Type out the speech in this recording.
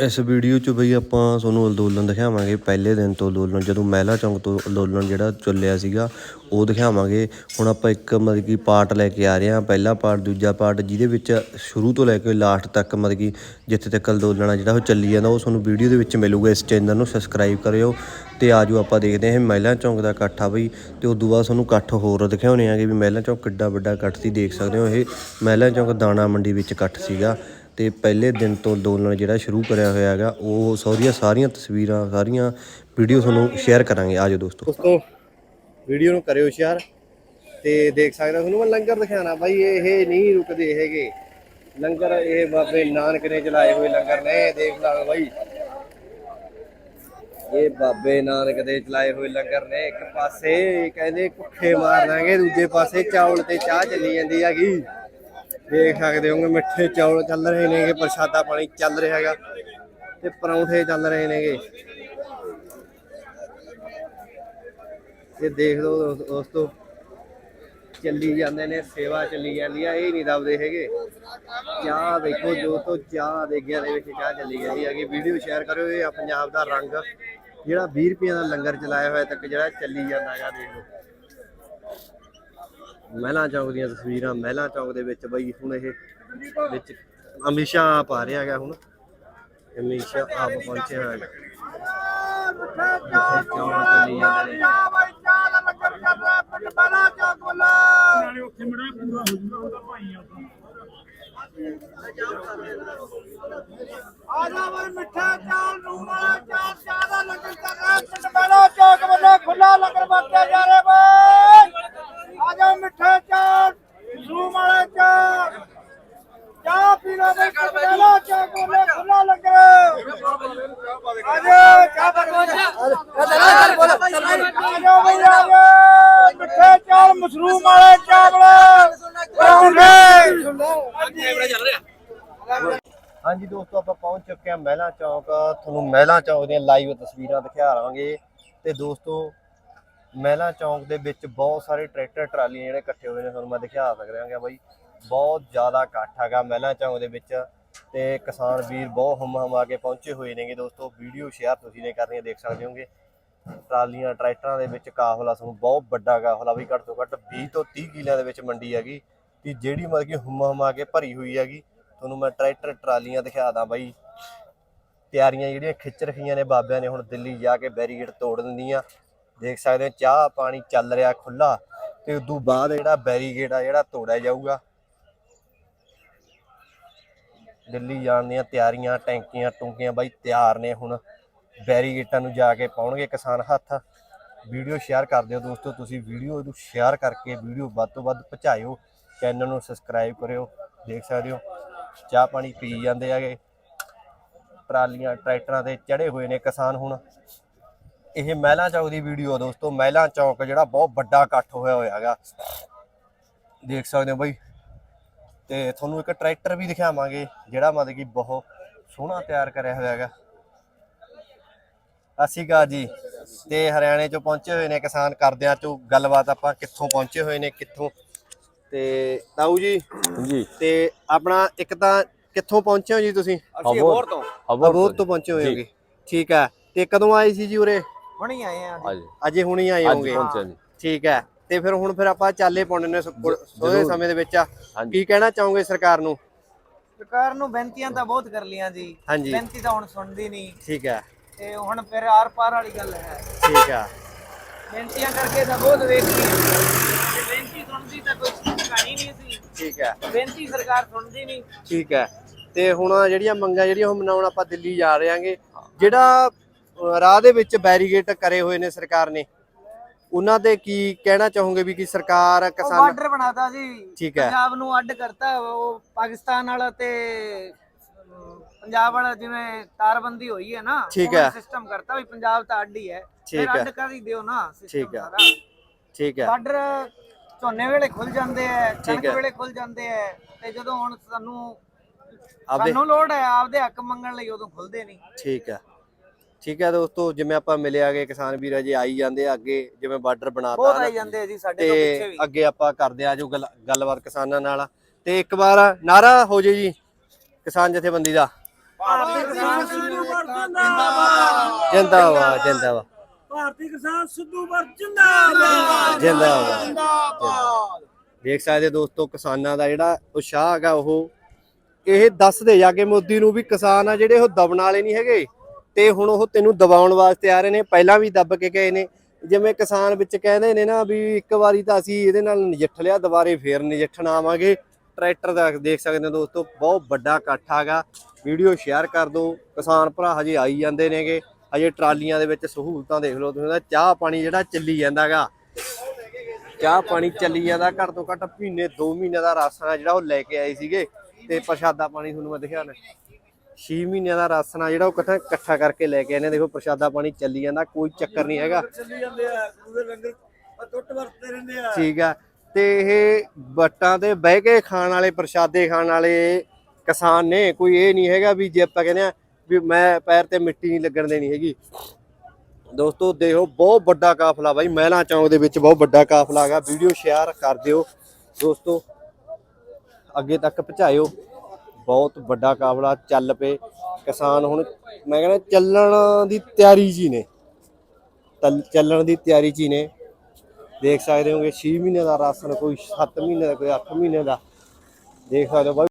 ਇਸ ਵੀਡੀਓ 'ਚ ਬਈ ਆਪਾਂ ਤੁਹਾਨੂੰ ਅੰਦੋਲਨ ਦਿਖਾਵਾਂਗੇ। ਪਹਿਲੇ ਦਿਨ ਤੋਂ ਅੰਦੋਲਨ, ਜਦੋਂ ਮਹਿਲਾ ਚੌਂਕ ਤੋਂ ਅੰਦੋਲਨ ਜਿਹੜਾ ਚੱਲਿਆ ਸੀਗਾ, ਉਹ ਦਿਖਾਵਾਂਗੇ। ਹੁਣ ਆਪਾਂ ਇੱਕ ਮਤਲਬ ਕਿ ਪਾਰਟ ਲੈ ਕੇ ਆ ਰਹੇ ਹਾਂ। ਪਹਿਲਾ ਪਾਰਟ, ਦੂਜਾ ਪਾਰਟ ਜਿਹਦੇ ਵਿੱਚ ਸ਼ੁਰੂ ਤੋਂ ਲੈ ਕੇ ਲਾਸਟ ਤੱਕ ਮਤਲਬ ਕਿ ਜਿੱਥੇ ਤੱਕ ਅੰਦੋਲਨ ਆ ਜਿਹੜਾ ਉਹ ਚੱਲੀ ਜਾਂਦਾ, ਉਹ ਤੁਹਾਨੂੰ ਵੀਡੀਓ ਦੇ ਵਿੱਚ ਮਿਲੂਗਾ। ਇਸ ਚੈਨਲ ਨੂੰ ਸਬਸਕ੍ਰਾਈਬ ਕਰਿਓ ਤੇ ਆਜੋ ਆਪਾਂ ਦੇਖਦੇ ਹਾਂ ਮਹਿਲਾ ਚੌਂਕ ਦਾ ਇਕੱਠ ਆ ਬਈ। ਤੇ ਤੋਂ ਬਾਅਦ ਤੁਹਾਨੂੰ ਇਕੱਠ ਹੋਰ ਦਿਖਾਉਣੇ ਆਗੇ ਵੀ ਮਹਿਲਾ ਚੌਂਕ ਕਿੱਡਾ ਵੱਡਾ ਇਕੱਠ ਸੀ। ਦੇਖ ਸਕਦੇ ਹੋ ਇਹ ਮਹਿਲਾ ਚੌਂਕ ਦਾਣਾ ਮੰਡੀ ਵਿੱਚ ਇਕੱਠ ਸੀਗਾ। ਤੇ ਪਹਿਲੇ ਦਿਨ ਤੋਂ ਅੰਦੋਲਨ ਜਿਹੜਾ ਸ਼ੁਰੂ ਕਰਿਆ ਹੋਇਆ ਹੈਗਾ, ਉਹ ਸਾਰੀਆਂ ਸਾਰੀਆਂ ਤਸਵੀਰਾਂ, ਸਾਰੀਆਂ ਵੀਡੀਓ ਤੁਹਾਨੂੰ ਸ਼ੇਅਰ ਕਰਾਂਗੇ। ਆਜੋ ਦੋਸਤੋ। ਦੋਸਤੋ ਵੀਡੀਓ ਨੂੰ ਕਰਿਓ ਸ਼ੇਅਰ ਤੇ ਦੇਖ ਸਕਦੇ ਹੋ, ਤੁਹਾਨੂੰ ਮੈਂ ਲੰਗਰ ਦਿਖਾਣਾ ਬਾਈ, ਇਹ ਨਹੀਂ ਰੁਕਦੇ ਹੈਗੇ। ਲੰਗਰ, ਇਹ ਬਾਬੇ ਨਾਨਕ ਨੇ ਚਲਾਏ ਹੋਏ ਲੰਗਰ ਨੇ, ਦੇਖ ਲਾ ਬਾਈ। ਇਹ ਬਾਬੇ ਨਾਨਕ ਦੇ ਚਲਾਏ ਹੋਏ ਲੰਗਰ ਨੇ। ਇੱਕ ਪਾਸੇ ਕਹਿੰਦੇ ਭੁੱਖੇ ਮਾਰ ਦਾਂਗੇ ਦੂਜੇ ਪਾਸੇ ਚਾਵਲ ਤੇ ਚਾਹ ਚੱਲੀ ਜਾਂਦੀ ਹੈਗੀ। ਦੇਖ ਸਕਦੇ ਹੋਗੇ, ਮਿੱਠੇ ਚੌਲ ਚੱਲ ਰਹੇ ਨੇਗੇ, ਪ੍ਰਸ਼ਾਦਾ ਪਾਣੀ ਚੱਲ ਰਿਹਾ ਹੈਗਾ ਤੇ ਪਰੌਂਠੇ ਚੱਲ ਰਹੇ ਨੇਗੇ। ਇਹ ਦੇਖ ਲਓ ਦੋਸਤੋ ਚੱਲੀ ਜਾਂਦੇ ਨੇ, ਸੇਵਾ ਚੱਲੀ ਜਾਂਦੀ ਆ, ਇਹ ਨਹੀਂ ਦੱਬਦੇ ਹੈਗੇ। ਚਾਹ ਦੇਖੋ ਜੋ ਤੋਂ ਚਾਹ ਦੇਗਿਆ ਦੇ ਵਿੱਚ ਚਾਹ ਚੱਲੀ ਜਾਂਦੀ ਹੈਗੀ। ਵੀਡੀਓ ਸ਼ੇਅਰ ਕਰਿਓ, ਇਹ ਆ ਪੰਜਾਬ ਦਾ ਰੰਗ, ਜਿਹੜਾ 20 ਰੁਪਏ ਦਾ ਲੰਗਰ ਚਲਾਇਆ ਹੋਇਆ ਤੱਕ ਜਿਹੜਾ ਚੱਲੀ ਜਾਂਦਾ ਹੈਗਾ, ਦੇਖ ਲਓ। ਮਹਿਲਾ ਚੌਕ ਦੀਆਂ ਤਸਵੀਰਾਂ ਮਹਿਲਾ ਚੌਕ ਦੇ ਵਿੱਚ ਬਈ ਹੁਣ ਇਹ ਵਿੱਚ ਹਮੇਸ਼ਾ ਆਪ ਆ ਰਿਹਾ ਹੈਗਾ ਹੁਣ। ਹਮੇਸ਼ਾ ਆਪ ਪਹੁੰਚਿਆ ਹੋਇਆ ਹੈਗਾ। ਜਿੱਥੇ ਚੌਲ ਚੱਲੀ ਜਾਂਦੇ ਨੇ ਨਾਲੇ ਉੱਥੇ ਮੜਾ ਪੂਰਾ ਹੋ ਜੂਗਾ ਉਹਦਾ ਭਾਈ ਆਪਾਂ ਆਜਾ ਵੇ ਮਿੱਠਾ ਚਾਲ ਨੂੰ ਵਾਲਾ ਚਾਲ ਚਾਦਾ ਲੰਗਰ ਚੱਲ ਰਿਹਾ। ਪਿੰਡ ਮੇਲਾ ਚੌਕ ਵੱਲੋਂ ਖੁੱਲਾ ਲੰਗਰ ਵਰਤਿਆ ਜਾ ਰਿਹਾ ਵੇ ਆਜਾ ਮਿੱਠਾ ਚਾਲ ਨੂੰ ਵਾਲਾ ਚਾਲ ਚਾਹ ਪੀਣਾ ਵੇ ਪਿੰਡ ਮੇਲਾ ਚੌਕ ਵੱਲੋਂ ਖੁੱਲਾ ਲੰਗਰ ਆਜਾ ਚਾਹ ਬਰਵਾ ਆਜਾ ਵੇ ਆਜਾ ਮਿੱਠੇ ਚਾਲ ਮਸ਼ਰੂਮ ਵਾਲੇ ਚਾਵਲ ਪਰੌਂਠੇ ਹਾਂਜੀ ਦੋਸਤੋ ਆਪਾਂ ਪਹੁੰਚ ਚੁੱਕੇ ਹਾਂ ਮਹਿਲਾ ਚੌਕ। ਤੁਹਾਨੂੰ ਮਹਿਲਾ ਚੌਕ ਦੀਆਂ ਲਾਈਵ ਤਸਵੀਰਾਂ ਦਿਖਾ ਰਹਾਂਗੇ। ਤੇ ਦੋਸਤੋ ਮਹਿਲਾ ਚੌਕ ਦੇ ਵਿੱਚ ਬਹੁਤ ਸਾਰੇ ਟਰੈਕਟਰ ਟਰਾਲੀਆਂ ਜਿਹੜੇ ਇਕੱਠੇ ਹੋਏ ਨੇ ਤੁਹਾਨੂੰ ਮੈਂ ਦਿਖਾ ਸਕਦਾਗਾ ਬਾਈ। ਬਹੁਤ ਜ਼ਿਆਦਾ ਇਕੱਠ ਹੈਗਾ ਮਹਿਲਾ ਚੌਕ ਦੇ ਵਿੱਚ। ਤੇ ਕਿਸਾਨ ਵੀਰ ਬਹੁਤ ਹਮ ਹਮ ਆ ਕੇ ਪਹੁੰਚੇ ਹੋਏ ਨੇਗੇ ਦੋਸਤੋ। ਵੀਡੀਓ ਸ਼ੇਅਰ ਤੁਸੀਂ ਨੇ ਕਰਨੀ ਹੈ, ਦੇਖ ਸਕਦੇ ਹੋਗੇ ਟਰਾਲੀਆਂ, ਟਰੈਕਟਰਾਂ ਦੇ ਵਿੱਚ ਕਾਫਲਾ ਤੁਹਾਨੂੰ ਬਹੁਤ ਵੱਡਾ ਕਾਫਲਾ ਵੀ ਘੱਟ ਤੋਂ ਘੱਟ 20 ਤੋਂ 30 ਕਿਲਿਆਂ ਦੇ ਵਿੱਚ ਮੰਡੀ ਹੈਗੀ ਕਿ ਜਿਹੜੀ ਮਤਲਬ ਕਿ ਹੁਮ ਹਮ ਕੇ ਭਰੀ ਹੋਈ ਹੈਗੀ, ਤੁਹਾਨੂੰ ਮੈਂ ਟਰੈਕਟਰ, ਟਰਾਲੀਆਂ ਦਿਖਾ ਦਾਂ ਬਾਈ। ਤਿਆਰੀਆਂ ਜਿਹੜੀਆਂ ਖਿੱਚ ਰਖੀਆਂ ਨੇ ਬਾਬਿਆਂ ਨੇ, ਹੁਣ ਦਿੱਲੀ ਜਾ ਕੇ ਬੈਰੀਗੇਡ ਤੋੜ ਦਿੰਦੀਆਂ। ਦੇਖ ਸਕਦੇ ਹੋ, ਚਾਹ ਪਾਣੀ ਚੱਲ ਰਿਹਾ ਖੁੱਲਾ ਤੇ ਉਦੋਂ ਬਾਅਦ ਜਿਹੜਾ ਬੈਰੀਗੇਡ ਆ, ਜਿਹੜਾ ਤੋੜਿਆ ਜਾਊਗਾ। ਦਿੱਲੀ ਜਾਣ ਦੀਆਂ ਤਿਆਰੀਆਂ, ਟੈਂਕੀਆਂ, ਟੁੰਕੀਆਂ ਬਾਈ ਤਿਆਰ ਨੇ ਹੁਣ। ਬੈਰੀਗੇਟਾਂ ਨੂੰ ਜਾ ਕੇ ਪਾਉਣਗੇ ਕਿਸਾਨ ਹੱਥ। ਵੀਡੀਓ ਸ਼ੇਅਰ ਕਰ ਦਿਓ ਦੋਸਤੋ, ਤੁਸੀਂ ਵੀਡੀਓ ਨੂੰ ਸ਼ੇਅਰ ਕਰਕੇ ਵੀਡੀਓ ਵੱਧ ਤੋਂ ਵੱਧ ਪਹੁੰਚਾਇਓ। ਚੈਨਲ ਨੂੰ ਸਬਸਕ੍ਰਾਈਬ ਕਰਿਓ, ਦੇਖ ਸਕਦੇ ਹੋ, ਚਾਹ ਪਾਣੀ ਪੀ ਜਾਂਦੇ ਹੈਗੇ। ਟਰਾਲੀਆਂ, ਟਰੈਕਟਰਾਂ ਤੇ ਚੜੇ ਹੋਏ ਨੇ ਕਿਸਾਨ ਹੁਣ। ਇਹ ਮਹਿਲਾ ਚੌਕ ਦੀ ਵੀਡੀਓ ਦੋਸਤੋ, ਮਹਿਲਾ ਚੌਕ ਜਿਹੜਾ ਬਹੁਤ ਵੱਡਾ ਇਕੱਠ ਹੋਇਆ ਹੋਇਆ ਹੈਗਾ। ਦੇਖ ਸਕਦੇ ਹੋ ਬਈ। ਤੇ ਤੁਹਾਨੂੰ ਇੱਕ ਟਰੈਕਟਰ ਵੀ ਦਿਖਾਵਾਂਗੇ, ਜਿਹੜਾ ਮਤਲਬ ਕਿ ਬਹੁਤ ਸੋਹਣਾ ਤਿਆਰ ਕਰਿਆ ਹੋਇਆ ਹੈਗਾ ਅਸੀਂ ਕਾ ਜੀ। ਤੇ ਹਰਿਆਣੇ ਚੋਂ ਪਹੁੰਚੇ ਹੋਏ ਨੇ ਕਿਸਾਨ ਕਰਦਿਆਂ ਚੋਂ ਗੱਲਬਾਤ ਆਪਾਂ ਕਿੱਥੋਂ ਪਹੁੰਚੇ ਹੋਏ ਨੇ ਕਿੱਥੋਂ? ਤੇ ਤਾਊ ਜੀ ਜੀ। ਤੇ ਆਪਣਾ ਇੱਕ ਤਾਂ ਕਿੱਥੋਂ ਪਹੁੰਚੇ ਹੋ ਜੀ ਤੁਸੀਂ? ਅਸੀਂ ਤੋਂ। ਪਹੁੰਚੇ ਹੋਏ ਹੋਗੇ। ਠੀਕ ਹੈ। ਤੇ ਕਦੋਂ ਆਏ ਸੀ ਜੀ ਉਰੇ? ਹੁਣੀ ਆਏ ਆ ਹਾਂਜੀ। ਅਜੇ ਹੁਣੀ ਆਏ ਹੋਗੇ। ਠੀਕ ਹੈ। ਤੇ ਫਿਰ ਹੁਣ ਫਿਰ ਆਪਾਂ ਚਾਲੇ ਪਾਉਣੇ ਨੇ ਜ਼ਰੂਰ। ਸਮੇਂ ਦੇ ਵਿੱਚ। ਕੀ ਕਹਿਣਾ ਚਾਹੋਗੇ ਸਰਕਾਰ ਨੂੰ? ਸਰਕਾਰ ਨੂੰ ਬੇਨਤੀਆਂ ਤਾਂ ਬਹੁਤ ਕਰ ਲੀਆਂ ਜੀ। ਹਾਂਜੀ। ਬੇਨਤੀ ਤਾਂ ਹੁਣ ਸੁਣਦੀ ਨਹੀਂ। ਠੀਕ ਹੈ। ਤੇ ਹੁਣ ਫਿਰ ਆਰ ਪਾਰ ਵਾਲੀ ਗੱਲ ਹੈ। ਠੀਕ ਹੈ ਬੇਨਤੀਆਂ ਕਰਕੇ ਤਾਂ ਬਹੁਤ ਵੇਖ ਲਈ। ਤੇ ਬੇਨਤੀ ਸੁਣਦੀ ਤਾਂ ਕੋਈ ਕਹਾਣੀ ਨਹੀਂ ਸੀ। ਠੀਕ ਹੈ ਬੇਨਤੀ ਸਰਕਾਰ ਸੁਣਦੀ ਨਹੀਂ। ਠੀਕ ਹੈ ਤੇ ਹੁਣ ਜਿਹੜੀਆਂ ਮੰਗਾਂ ਜਿਹੜੀਆਂ ਉਹ ਮਨਾਉਣ ਆਪਾਂ ਦਿੱਲੀ ਜਾ ਰਹੇ ਹਾਂਗੇ ਜਿਹੜਾ ਰਾਹ ਦੇ ਵਿੱਚ ਬੈਰੀਗੇਟ ਕਰੇ ਹੋਏ ਨੇ ਸਰਕਾਰ ਨੇ ਉਹਨਾਂ ਤੇ ਕੀ ਕਹਿਣਾ ਚਾਹੋਗੇ ਵੀ ਕਿ ਸਰਕਾਰ ਕਿਸਾਨ ਬਾਰਡਰ ਬਣਾਤਾ ਜੀ। ਠੀਕ ਹੈ। ਪੰਜਾਬ ਨੂੰ ਅੱਡ ਕਰਤਾ ਉਹ ਪਾਕਿਸਤਾਨ ਵਾਲਾ ਤੇ ਪੰਜਾਬ ਵਾਲਾ ਜਿਵੇਂ ਤਾਰਬੰਦੀ ਹੋਈ ਹੈ ਨਾ ਠੀਕ ਹੈ। ਸਿਸਟਮ ਕਰਤਾ ਵੀ ਪੰਜਾਬ ਤਾਂ ਅੱਡ ਹੀ ਹੈ ਠੀਕ ਹੈ। ਅੱਡ ਕਰ ਹੀ ਦਿਓ ਨਾ ਠੀਕ ਸਿਸਟਮ ਹੈ। ਸਾਰਾ ਠੀਕ ਹੈ ਬਾਰਡਰ ਝੋਨੇ ਵੇਲੇ ਖੁੱਲ ਜਾਂਦੇ ਐ ਕਣਕ। ਵੇਲੇ ਖੁੱਲ ਜਾਂਦੇ ਐ ਤੇ ਜਦੋਂ ਹੁਣ ਸਾਨੂੰ ਸਾਨੂੰ ਲੋੜ ਹੈ ਆਪਦੇ ਹੱਕ ਮੰਗਣ ਲਈ ਉਦੋਂ ਖੁੱਲਦੇ ਨਹੀਂ ਠੀਕ ਹੈ ਠੀਕ ਹੈ ਦੋਸਤੋ ਜਿਵੇਂ ਆਪਾਂ ਮਿਲੇ ਆਗੇ ਕਿਸਾਨ ਵੀਰ ਅਜੇ ਆਈ ਜਾਂਦੇ ਆ ਅੱਗੇ ਜਿਵੇਂ ਬਾਰਡਰ ਬਣਾਤਾ ਬਹੁਤ ਆਈ ਜਾਂਦੇ ਜੀ ਸਾਡੇ ਤੋਂ ਪਿੱਛੇ ਵੀ ਅੱਗੇ ਆਪਾਂ ਕਰਦੇ ਆ ਜੋ ਗੱਲਬਾਤ ਕਿਸਾਨਾਂ ਨਾਲ ਤੇ ਇੱਕ ਵਾਰ ਨਾਰਾ ਹੋ ਜੇ ਜੀ ਕਿਸਾਨ ਜਥੇਬੰਦੀ ਦਾ। ਭਾਰਤੀ ਕਿਸਾਨ ਸਿੱਧੂ ਵਰ ਜਿੰਦਾਬਾਦ। ਜਿੰਦਾਬਾਦ ਜਿੰਦਾਬਾਦ। ਭਾਰਤੀ ਕਿਸਾਨ ਸਿੱਧੂ ਵਰ ਜਿੰਦਾਬਾਦ। ਜਿੰਦਾਬਾਦ। ਜਿੰਦਾਬਾਦ। ਦੇਖ ਸਕਦੇ ਦੋਸਤੋ ਕਿਸਾਨਾਂ ਦਾ ਜਿਹੜਾ ਉਤਸ਼ਾਹ ਹੈਗਾ ਉਹ ਇਹ ਦੱਸਦੇ ਜਾ ਕੇ ਮੋਦੀ ਨੂੰ ਵੀ ਕਿਸਾਨ ਆ ਜਿਹੜੇ ਉਹ ਦਬਣ ਵਾਲੇ ਨਹੀਂ ਹੈਗੇ। ਤੇ ਹੁਣ ਉਹ ਤੈਨੂੰ ਦਬਾਉਣ ਵਾਸਤੇ ਆ ਰਹੇ ਨੇ ਪਹਿਲਾਂ ਵੀ ਦੱਬ ਕੇ ਗਏ ਨੇ। ਜਿਵੇਂ ਕਿਸਾਨ ਵਿੱਚ ਕਹਿੰਦੇ ਨੇ ਨਾ ਵੀ ਇੱਕ ਵਾਰੀ ਤਾਂ ਅਸੀਂ ਇਹਦੇ ਨਾਲ ਨਜਿੱਠ ਲਿਆ ਦੁਬਾਰੇ ਫੇਰ ਨਜਿੱਠਣ ਆਵਾਂਗੇ। ਟਰੈਕਟਰ ਦਾ ਦੇਖ ਸਕਦੇ ਹੋ ਦੋਸਤੋ ਬਹੁਤ ਵੱਡਾ ਇਕੱਠ ਹੈਗਾ। ਵੀਡੀਓ ਸ਼ੇਅਰ ਕਰ ਦਿਓ। ਕਿਸਾਨ ਭਰਾ ਹਜੇ ਆਈ ਜਾਂਦੇ ਨੇਗੇ। ਹਜੇ ਟਰਾਲੀਆਂ ਦੇ ਵਿੱਚ ਸਹੂਲਤਾਂ ਦੇਖ ਲਓ ਤੁਸੀਂ। ਉਹਦਾ ਚਾਹ ਪਾਣੀ ਜਿਹੜਾ ਚੱਲੀ ਜਾਂਦਾਗਾ ਚਾਹ ਪਾਣੀ ਚੱਲੀ ਜਾਂਦਾ ਘੱਟ ਤੋਂ ਘੱਟ ਮਹੀਨੇ 2 ਮਹੀਨੇ ਦਾ ਰਾਸ਼ਨ ਜਿਹੜਾ ਉਹ ਲੈ ਕੇ ਆਏ ਸੀਗੇ। ਤੇ ਪ੍ਰਸ਼ਾਦਾ ਪਾਣੀ ਤੁਹਾਨੂੰ ਮੈਂ ਦਿਖਾਣਾ 6 ਮਹੀਨਿਆਂ ਦਾ ਰਾਸ਼ਨ ਆ ਜਿਹੜਾ ਉਹ ਇਕੱਠਾ ਇਕੱਠਾ ਕਰਕੇ ਲੈ ਕੇ ਆਏ ਨੇ। ਦੇਖੋ ਪ੍ਰਸ਼ਾਦਾ ਪਾਣੀ ਚੱਲੀ ਜਾਂਦਾ ਕੋਈ ਚੱਕਰ ਨਹੀਂ ਹੈਗਾ। ਚੱਲੀ ਜਾਂਦੇ ਆ। ਗੁਰੂ ਦੇ ਲੰਗਰ ਟੁੱਟ ਵਰਤੇ ਰਹਿੰਦੇ ਆ। ਠੀਕ ਆ। ਤੇ ਇਹ ਬੱਟਾਂ ਤੇ ਬਹਿ ਕੇ ਖਾਣ ਵਾਲੇ, ਪ੍ਰਸ਼ਾਦੇ ਖਾਣ ਵਾਲੇ ਕਿਸਾਨ ਨੇ। ਕੋਈ ਇਹ ਨਹੀਂ ਹੈਗਾ ਵੀ ਜੇ ਆਪਾਂ ਕਹਿੰਦੇ ਆ ਵੀ ਮੈਂ ਪੈਰ ਤੇ ਮਿੱਟੀ ਨਹੀਂ ਲੱਗਣ ਦੇਣੀ ਹੈਗੀ। ਦੋਸਤੋ, ਦੇਖੋ, ਬਹੁਤ ਵੱਡਾ ਕਾਫਲਾ ਬਾਈ। ਮਹਿਲਾ ਚੌਂਕ ਦੇ ਵਿੱਚ ਬਹੁਤ ਵੱਡਾ ਕਾਫਲਾ ਹੈਗਾ। ਵੀਡੀਓ ਸ਼ੇਅਰ ਕਰ ਦਿਓ। ਦੋਸਤੋ, ਅੱਗੇ ਤੱਕ ਪਹੁੰਚਾਇਓ। ਬਹੁਤ ਵੱਡਾ ਕਾਫਲਾ ਚੱਲ ਪਏ। ਕਿਸਾਨ ਹੁਣ, ਮੈਂ ਕਹਿੰਦਾ ਚੱਲਣ ਦੀ ਤਿਆਰੀ 'ਚ ਹੀ ਨੇ। ਤਲ- ਚੱਲਣ ਦੀ ਤਿਆਰੀ 'ਚ ਹੀ ਨੇ। ਦੇਖ ਸਕਦੇ ਹੋਗੇ 6 ਮਹੀਨੇ ਦਾ ਰਾਸ਼ਨ ਕੋਈ 7 ਮਹੀਨੇ ਦਾ, ਕੋਈ 8 ਮਹੀਨੇ ਦਾ। ਦੇਖ ਸਕਦੇ ਹੋ